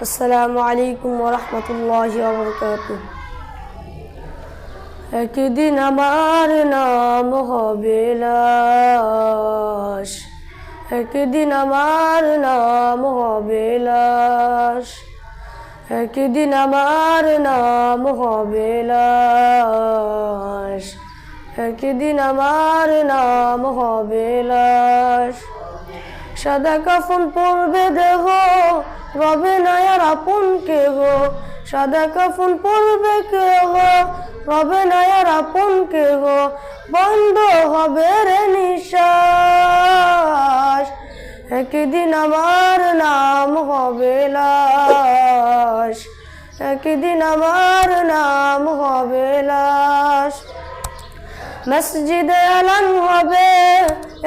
আসসালামু আলাইকুম ওরহমতুল্লাহ একদিন আমার নাম হবে লাশ। একদিন আমার নাম হবে লাশ। একদিন আমার নাম হবে লাশ। একদিন আমার নাম হবে লাশ। সাদা কাফন পরবে দেহ, রবে নায়ার আপন কেহ। সাদা কাফন পরবে কেহ, রবে নায়ার আপন কেহ। বন্ধ হবে রে নিশ্বাস, একদিন আমার নাম হবে লাশ। একদিন আমার নাম হবে লাশ। মসজিদে আলান হবে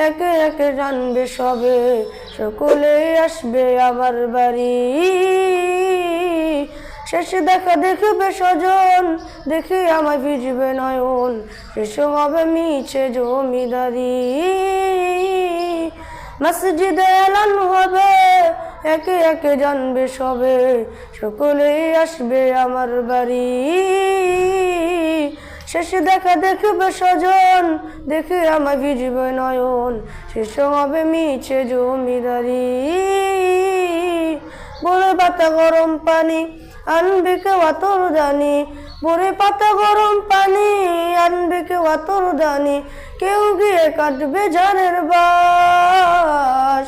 একে একে জানবে সবে। সকলে আসবে আমার বাড়ি। শেষে দেখা দেখবে স্বজন, দেখে আমায় ভিজবে নয়ন। শেষ হবে মিছে জমিদারি। মসজিদে এলান হবে, একে একে জানবে সবে। সকলেই আসবে আমার বাড়ি। শেষে দেখা দেখবে স্বজন, দেখে আমার ভিজবে নয়ন। শেষ হবে মিছে জমিদারি। বলে পাতা গরম পানি, আনবে কেউ আতর জানি বলে পাতা গরম পানি, আনবে কেউ আতর জানি কেউ গিয়ে কাটবে জানের বাস।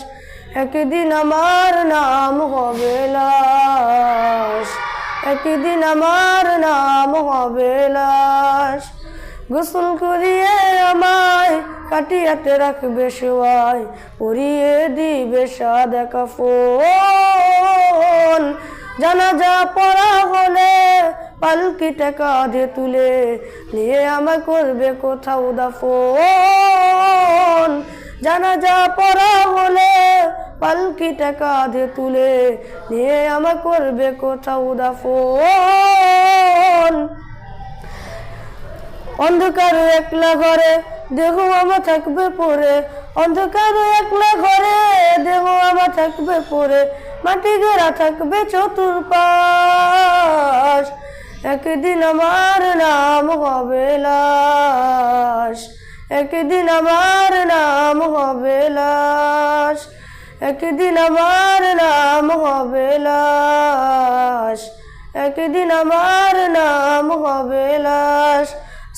একদিন আমার নাম হবে লাশ। একদিন আমার নাম হবে লাশ। গোসল করিয়ে আমায় কাটিয়াতে রাখবে শোয়াই পরিয়ে দিবে সাদা কাফন। জানাজা পড়া হলে পালকিটা কাঁধে তুলে নিয়ে আমায় করবে কোথাও দাফন। জানাজা পড়া হলে পালকিটা কাঁধে তুলে নিয়ে আমায় করবে কোথাও দাফন। অন্ধকার একলা ঘরে দেহ আমার থাকবে পরে। অন্ধকার একলা ঘরে দেহ আমার থাকবে পরে। মাটি ঘেরা থাকবে চতুর্পাশ। একদিন আমার নাম হবে লাশ। একদিন আমার নাম হবে লাশ। একদিন আমার নাম হবে লাশ। একদিন আমার নাম হবে লাশ।